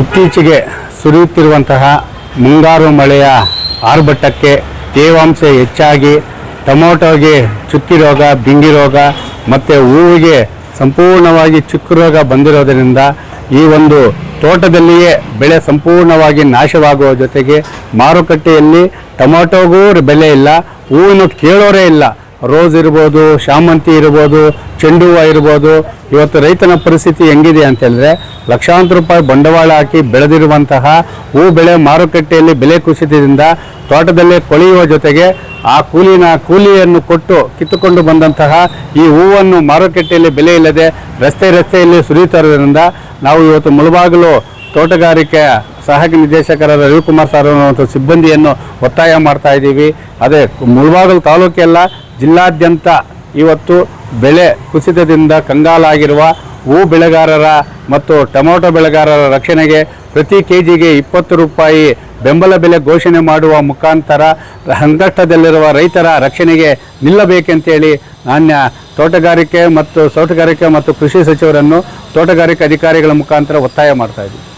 ಇತ್ತೀಚೆಗೆ ಸುರಿಯುತ್ತಿರುವಂತಹ ಮುಂಗಾರು ಮಳೆಯ ಆರ್ಭಟಕ್ಕೆ ತೇವಾಂಶ ಹೆಚ್ಚಾಗಿ ಟೊಮೊಟೊಗೆ ಚುಕ್ಕಿ ರೋಗ, ಬಿಂಗಿ ರೋಗ ಮತ್ತು ಹೂವಿಗೆ ಸಂಪೂರ್ಣವಾಗಿ ಚುಕ್ಕು ರೋಗ ಬಂದಿರೋದರಿಂದ ಈ ಒಂದು ತೋಟದಲ್ಲಿಯೇ ಬೆಳೆ ಸಂಪೂರ್ಣವಾಗಿ ನಾಶವಾಗುವ ಜೊತೆಗೆ ಮಾರುಕಟ್ಟೆಯಲ್ಲಿ ಟೊಮೊಟೊಗೂ ಬೆಲೆ ಇಲ್ಲ, ಹೂವನ್ನು ಕೇಳೋರೇ ಇಲ್ಲ. ರೋಸ್ ಇರ್ಬೋದು, ಶಾಮಂತಿ ಇರ್ಬೋದು ಚೆಂಡು ಹೂವು ಇರ್ಬೋದು, ಇವತ್ತು ರೈತನ ಪರಿಸ್ಥಿತಿ ಹೆಂಗಿದೆ ಅಂತ ಲಕ್ಷಾಂತರ ರೂಪಾಯಿ ಬಂಡವಾಳ ಹಾಕಿ ಬೆಳೆದಿರುವಂತಹ ಹೂ ಬೆಳೆ ಮಾರುಕಟ್ಟೆಯಲ್ಲಿ ಬೆಲೆ ಕುಸಿತದಿಂದ ತೋಟದಲ್ಲೇ ಕೊಳೆಯುವ ಜೊತೆಗೆ ಆ ಕೂಲಿನ ಕೂಲಿಯನ್ನು ಕೊಟ್ಟು ಕಿತ್ತುಕೊಂಡು ಬಂದಂತಹ ಈ ಹೂವನ್ನು ಮಾರುಕಟ್ಟೆಯಲ್ಲಿ ಬೆಲೆ ಇಲ್ಲದೆ ರಸ್ತೆ ರಸ್ತೆಯಲ್ಲಿ ಸುರಿಯುತ್ತಿರುವುದರಿಂದ ನಾವು ಇವತ್ತು ಮುಳುಬಾಗಿಲು ತೋಟಗಾರಿಕೆ ಸಹಾಯಕ ನಿರ್ದೇಶಕರಾದ ರವಿಕುಮಾರ್ ಸರ್ ಸಿಬ್ಬಂದಿಯನ್ನು ಒತ್ತಾಯ ಮಾಡ್ತಾ ಇದ್ದೀವಿ. ಅದೇ ಮುಳಬಾಗಿಲು ತಾಲೂಕೆಲ್ಲ ಜಿಲ್ಲಾದ್ಯಂತ ಇವತ್ತು ಬೆಳೆ ಕುಸಿತದಿಂದ ಕಂಗಾಲಾಗಿರುವ ಹೂ ಬೆಳೆಗಾರರ ಮತ್ತು ಟೊಮೊಟೊ ಬೆಳೆಗಾರರ ರಕ್ಷಣೆಗೆ ಪ್ರತಿ ಕೆ ಜಿಗೆ ಇಪ್ಪತ್ತು ರೂಪಾಯಿ ಬೆಂಬಲ ಬೆಲೆ ಘೋಷಣೆ ಮಾಡುವ ಮುಖಾಂತರ ಸಂಕಷ್ಟದಲ್ಲಿರುವ ರೈತರ ರಕ್ಷಣೆಗೆ ನಿಲ್ಲಬೇಕೆಂತೇಳಿ ನಾಣ್ಯ ತೋಟಗಾರಿಕೆ ಮತ್ತು ತೋಟಗಾರಿಕೆ ಮತ್ತು ಕೃಷಿ ಸಚಿವರನ್ನು ತೋಟಗಾರಿಕೆ ಅಧಿಕಾರಿಗಳ ಮುಖಾಂತರ ಒತ್ತಾಯ ಮಾಡ್ತಾ ಇದ್ದೀವಿ